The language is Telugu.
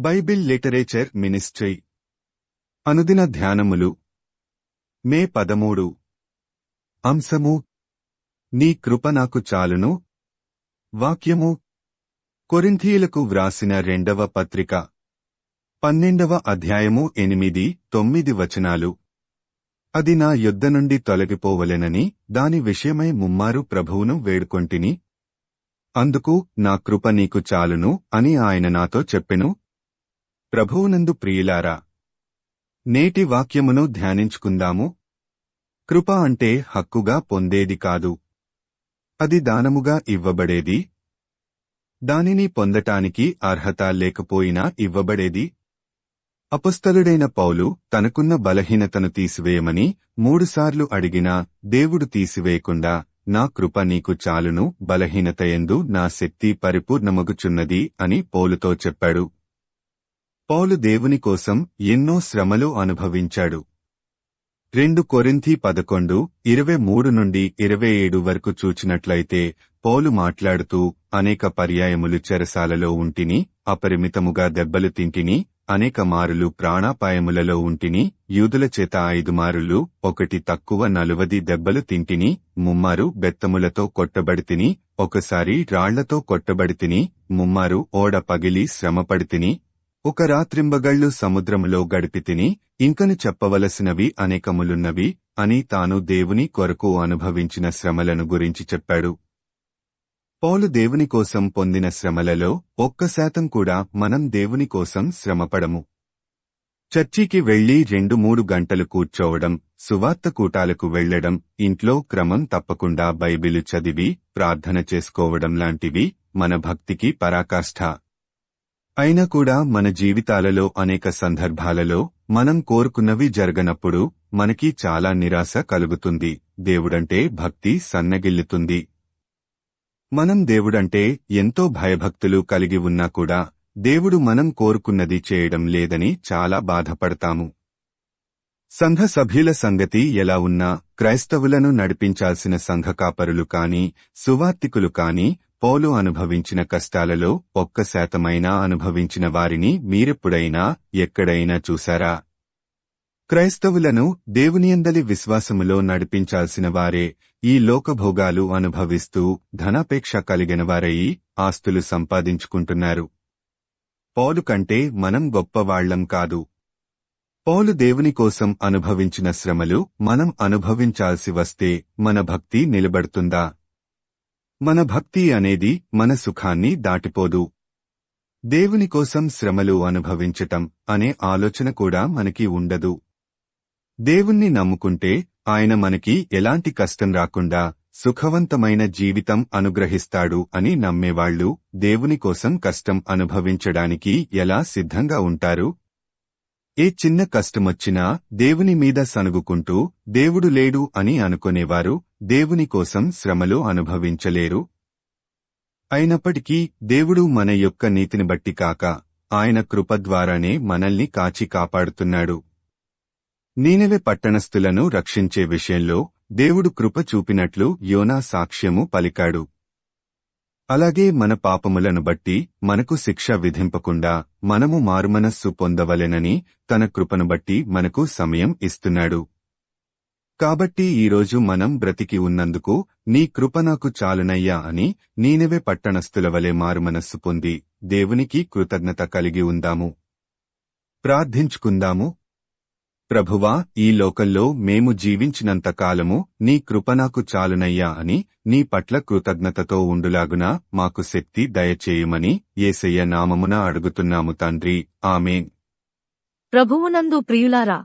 Bible literature ministry. అనుదిన ధ్యానములు. మే పదమూడు. అంశము. నీ కృప నాకు చాలును. వాక్యము. కొరింథీయులకు వ్రాసిన రెండవ పత్రిక. పన్నెండవ అధ్యాయము ఎనిమిది తొమ్మిది వచనాలు. అది నా యుద్ధ నుండి తొలగిపోవలెనని దాని విషయమై ముమ్మారు ప్రభువును వేడుకొంటిని. అందుకు నా కృప నీకు చాలును అని ఆయన నాతో చెప్పెను. ప్రభువునందు ప్రియులారా నేటి వాక్యమును ధ్యానించుకుందాము. కృప అంటే హక్కుగా పొందేది కాదు. అది దానముగా ఇవ్వబడేది. దానిని పొందటానికి అర్హత లేకపోయినా ఇవ్వబడేది. అపస్తలుడైన పౌలు తనకున్న బలహీనతను తీసివేయమని మూడుసార్లు అడిగినా దేవుడు తీసివేయకుండా నా కృప నీకు చాలును బలహీనతయందు నా శక్తి పరిపూర్ణమగుచున్నది అని పౌలుతో చెప్పాడు. పౌలు దేవుని కోసం ఎన్నో శ్రమలు అనుభవించాడు. రెండు కొరింథీ పదకొండు ఇరవై మూడు నుండి ఇరవై ఏడు వరకు చూచినట్లయితే పౌలు మాట్లాడుతూ అనేక పర్యాయములు చెరసాలలో ఉంటిని అపరిమితముగా దెబ్బలు తింటిని అనేక మారులు ప్రాణాపాయములలో ఉంటిని యూదుల చేత ఐదు మారులు ఒకటి తక్కువ నలువది దెబ్బలు తింటిని ముమ్మారు బెత్తములతో కొట్టబడితిని ఒకసారి రాళ్ళతో కొట్టబడితిని ముమ్మారు ఓడ పగిలి శ్రమపడితిని ఒక రాత్రింబగళ్ళు సముద్రములో గడిపితిని ఇంకను చెప్పవలసినవి అనేకములున్నవి అని తాను దేవుని కొరకు అనుభవించిన శ్రమలను గురించి చెప్పాడు. పౌలు దేవుని కోసం పొందిన శ్రమలలో ఒక్క శాతం కూడా మనం దేవుని కోసం శ్రమపడము. చర్చికి వెళ్ళి రెండు మూడు గంటలు కూర్చోవడం సువార్త కూటాలకు వెళ్ళడం ఇంట్లో క్రమం తప్పకుండా బైబిలు చదివి ప్రార్థన చేసుకోవడం లాంటివి మన భక్తికి పరాకాష్ఠ. అయినా కూడా మన జీవితాలలో అనేక సందర్భాలలో మనం కోరుకున్నవి జరగనప్పుడు మనకి చాలా నిరాశ కలుగుతుంది. దేవుడంటే భక్తి సన్నగిల్లుతుంది. మనం దేవుడంటే ఎంతో భయభక్తులు కలిగి ఉన్నా కూడా దేవుడు మనం కోరుకున్నది చేయడం లేదని చాలా బాధపడతాము. సంఘ సభ్యుల సంగతి ఎలా ఉన్నా క్రైస్తవులను నడిపించాల్సిన సంఘ కాపరులు కాని సువార్తికులు కాని పౌలు అనుభవించిన కష్టాలలో ఒక్క శాతమైనా అనుభవించిన వారిని మీరెప్పుడైనా ఎక్కడైనా చూశారా? క్రైస్తవులను దేవునియందలి విశ్వాసములో నడిపించాల్సిన వారే ఈ లోకభోగాలు అనుభవిస్తూ ధనాపేక్ష కలిగిన వారయి ఆస్తులు సంపాదించుకుంటున్నారు. పౌలు కంటే మనం గొప్పవాళ్ళం కాదు. పౌలు దేవుని కోసం అనుభవించిన శ్రమలు మనం అనుభవించాల్సి వస్తే మన భక్తి నిలబడుతుందా? మన భక్తి అనేది మన సుఖాన్ని దాటిపోదు. దేవుని కోసం శ్రమలు అనుభవించటం అనే ఆలోచన కూడా మనకి ఉండదు. దేవుణ్ణి నమ్ముకుంటే ఆయన మనకి ఎలాంటి కష్టం రాకుండా సుఖవంతమైన జీవితం అనుగ్రహిస్తాడు అని నమ్మేవాళ్ళు దేవుని కోసం కష్టం అనుభవించడానికి ఎలా సిద్ధంగా ఉంటారు? ఏ చిన్న కష్టమొచ్చినా దేవుని మీద సనుగుకుంటూ దేవుడు లేడు అని అనుకునేవారు దేవుని కోసం శ్రమలు అనుభవించలేరు. అయినప్పటికీ దేవుడు మన యొక్క నీతిని బట్టి కాక ఆయన కృప ద్వారానే మనల్ని కాచి కాపాడుతున్నాడు. నీనవే పట్టణస్థులను రక్షించే విషయంలో దేవుడు కృప చూపినట్లు యోనా సాక్ష్యము పలికాడు. అలాగే మన పాపములను బట్టి మనకు శిక్ష విధింపకుండా మనము మారుమనస్సు పొందవలెనని తన కృపను బట్టి మనకు సమయం ఇస్తున్నాడు. కాబట్టి ఈరోజు మనం బ్రతికి ఉన్నందుకు నీ కృప నాకు చాలునయ్యా అని నీనెవే పట్టణస్థుల వలె మారుమనస్సు పొంది దేవునికి కృతజ్ఞత కలిగి ఉందాము. ప్రార్థించుకుందాము. ప్రభువా ఈ లోకంలో మేము జీవించినంత కాలము నీ కృప నాకు చాలునయ్యా అని నీ పట్ల కృతజ్ఞతతో ఉండులాగున మాకు శక్తి దయచేయమని ఏసయ్య నామమున అడుగుతున్నాము తండ్రి. ఆమె ప్రభువునందు ప్రియులారా